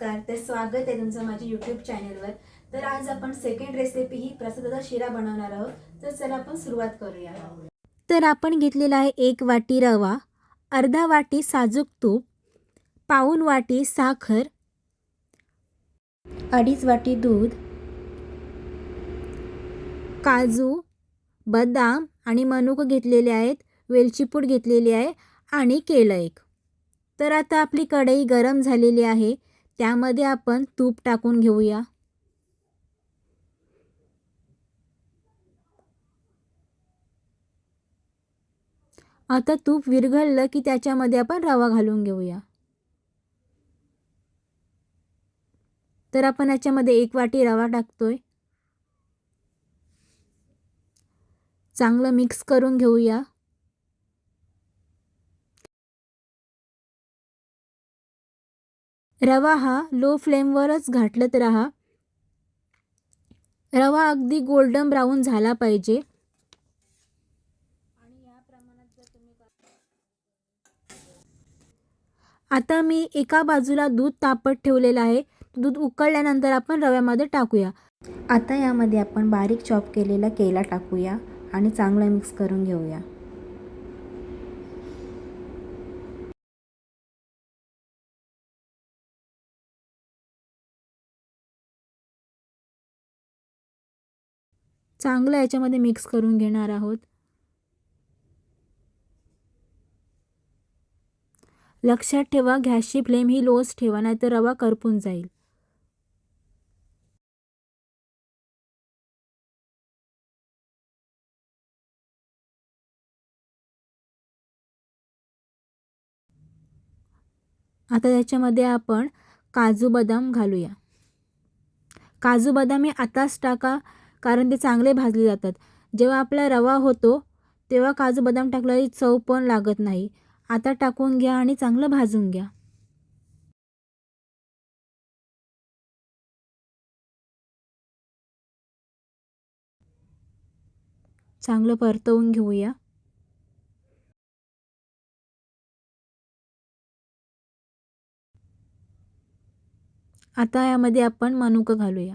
नमस्कार तर स्वागत आहे तुमचं माझ्या यूट्यूब चॅनलवर तर आज आपण सेकंड रेसिपी ही प्रसादाचा शिरा बनवणार आहोत. तर चला आपण सुरुवात करूया. तर आपण घेतलेला आहे एक वाटी रवा अर्धा वाटी साजूक तूप पाऊन वाटी साखर अडीच वाटी दूध काजू बदाम आणि मनुक घेतलेले आहेत वेलचीपूड घेतलेली आहे आणि केळं एक. तर आता आपली कढई गरम झालेली आहे. त्यामध्ये आपण तूप टाकून घेऊया. आता तूप विरघळलं की त्याच्यामध्ये आपण रवा घालून घेऊया. तर आपण याच्यामध्ये एक वाटी रवा टाकतोय. चांगलं मिक्स करून घेऊया. रवा हा लो फ्लेमवरच घाटलत राहा. रवा अगदी गोल्डन ब्राऊन झाला पाहिजे. आता मी एका बाजूला दूध तापत ठेवलेलं आहे. दूध उकळल्यानंतर आपण रव्यामध्ये टाकूया. आता यामध्ये आपण बारीक चॉप केलेला केला टाकूया आणि चांगला मिक्स करून घेऊया. चांगलं याच्यामध्ये मिक्स करून घेणार आहोत. लक्षात ठेवा गॅसची फ्लेम ही लोच ठेवा नाहीतर रवा करपून जाईल. आता त्याच्यामध्ये आपण काजू बदाम घालूया. काजू बदाम हे आताच टाका कारण ते चांगले भाजले जातात. जेव्हा आपला रवा होतो तेव्हा काजू बदाम टाकल्याची चव पण लागत नाही. आता टाकून घ्या आणि चांगलं भाजून घ्या. चांगलं परतवून घेऊया. आता यामध्ये आपण मनुकं घालूया.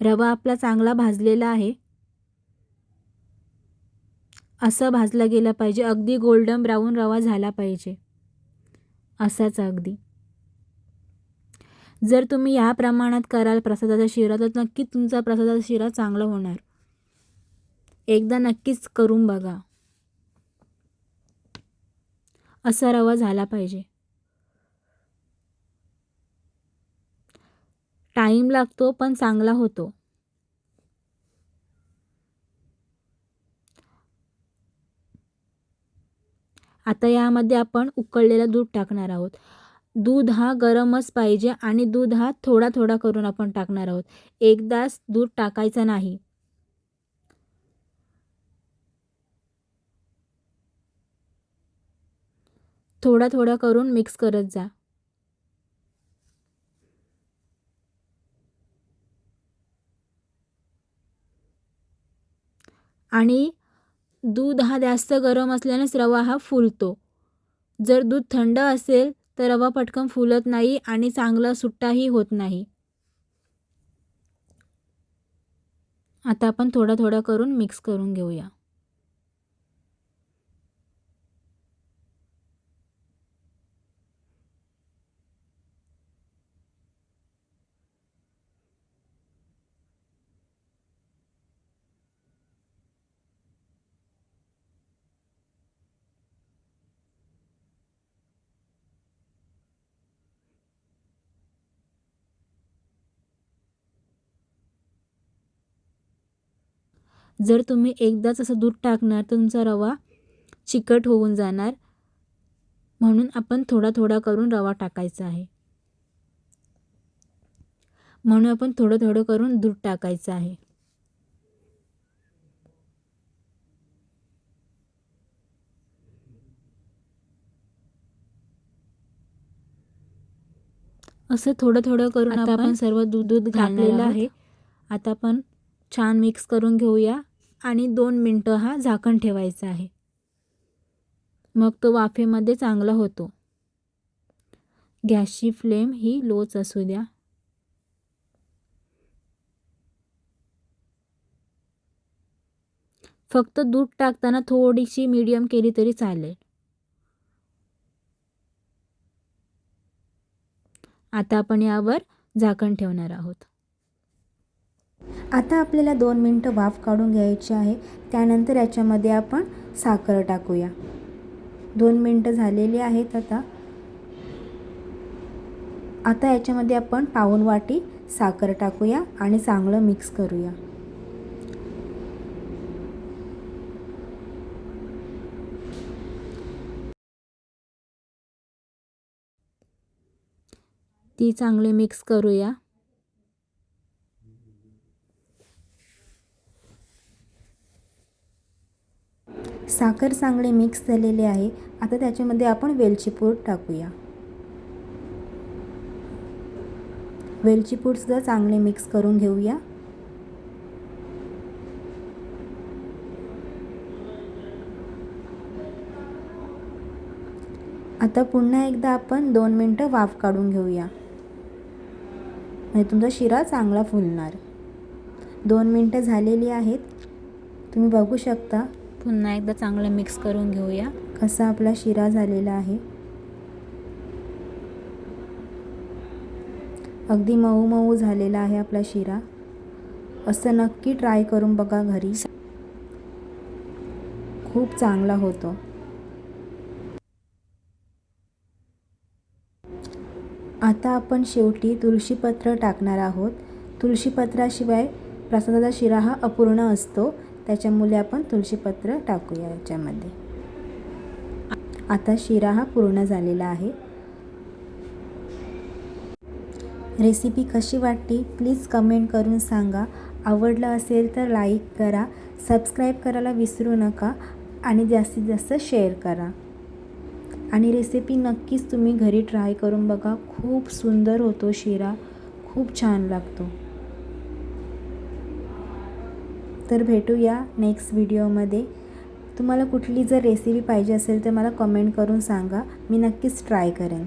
रवा आपला चांगला भाजलेला आहे. असं भाजला गेला पाहिजे. अगदी गोल्डन ब्राऊन रवा झाला पाहिजे. असाच अगदी. जर तुम्ही या प्रमाणात कराल प्रसादाचा शिरा तर नक्कीच तुमचा प्रसादाचा शिरा चांगला होणार. एकदा नक्कीच करून बघा. असा रवा झाला पाहिजे. टाईम लागतो पण चांगला होतो. आता यामध्ये आपण उकळलेलं दूध टाकणार आहोत. दूध हा गरमच पाहिजे आणि दूध हा थोडा थोडा करून आपण टाकणार आहोत. एकदाच दूध टाकायचं नाही. थोडा थोडा करून मिक्स करत जा. आणि दूध हा जास्त गरम असल्यानेच रवा हा फुलतो. जर दूध थंड असेल तर रवा पटकन फुलत नाही आणि चांगला सुट्टाही होत नाही. आता आपण थोडा थोडा करून मिक्स करून घेऊया. जर तुम्ही एकदाच असं दूध टाकणार तर तुमचा रवा चिकट होऊन जाणार. म्हणून आपण थोडा थोडा करून रवा टाकायचा आहे. म्हणून आपण थोडं थोडं करून दूध टाकायचं आहे. असं थोडं थोडं करून आपण सर्व दूध दूध घातलेलं आहे. आता आपण छान मिक्स करून घेऊया. आणि दोन मिनटं हा झाकण ठेवायचा आहे. मग तो वाफेमध्ये चांगला होतो. गॅसची फ्लेम ही लोच असू द्या. फक्त दूध टाकताना थोडीशी मीडियम केली तरी चालेल. आता आपण यावर झाकण ठेवणार आहोत. आता आपल्याला दोन मिनटं वाफ काढून घ्यायची आहे. त्यानंतर याच्यामध्ये आपण साखर टाकूया. दोन मिनटं झालेली आहेत आता. आता याच्यामध्ये आपण पाऊन वाटी साखर टाकूया आणि चांगलं मिक्स करूया. ती चांगले मिक्स करूया. साखर चांगले मिक्स झालेले आहे. आता त्याच्यामध्ये आपण वेलची पूड टाकूया. वेलची पूडसुद्धा चांगले मिक्स करून घेऊया. आता पुन्हा एकदा आपण दोन मिनटं वाफ काढून घेऊया. म्हणजे तुमचा शिरा चांगला फुलणार. दोन मिनटं झालेली आहेत. तुम्ही बघू शकता. पुन्हा एकदा चांगलं मिक्स करून घेऊया. कसा आपला शिरा झालेला आहे. अगदी मऊ मऊ झालेला आहे आपला शिरा. असं नक्की ट्राय करून बघा घरी. खूप चांगला होतो. आता आपण शेवटी तुळशीपत्र टाकणार आहोत. तुळशीपत्राशिवाय प्रसादाचा शिरा हा अपूर्ण असतो. त्याच्यामुळे आपण तुळशीपत्र टाकूया याच्यामध्ये. आता शिरा हा पूर्ण झालेला आहे. रेसिपी कशी वाटली? प्लीज कमेंट करून सांगा. आवडलं असेल तर लाईक करा. सबस्क्राईब करायला विसरू नका. आणि जास्तीत जास्त शेअर करा. आणि रेसिपी नक्कीच तुम्ही घरी ट्राय करून बघा. खूप सुंदर होतो शिरा. खूप छान लागतो. तर भेटूया नेक्स्ट व्हिडिओमध्ये तुम्हाला कुठली जर रेसिपी पाहिजे असेल तर मला कमेंट करून सांगा. मी नक्कीच ट्राय करेन.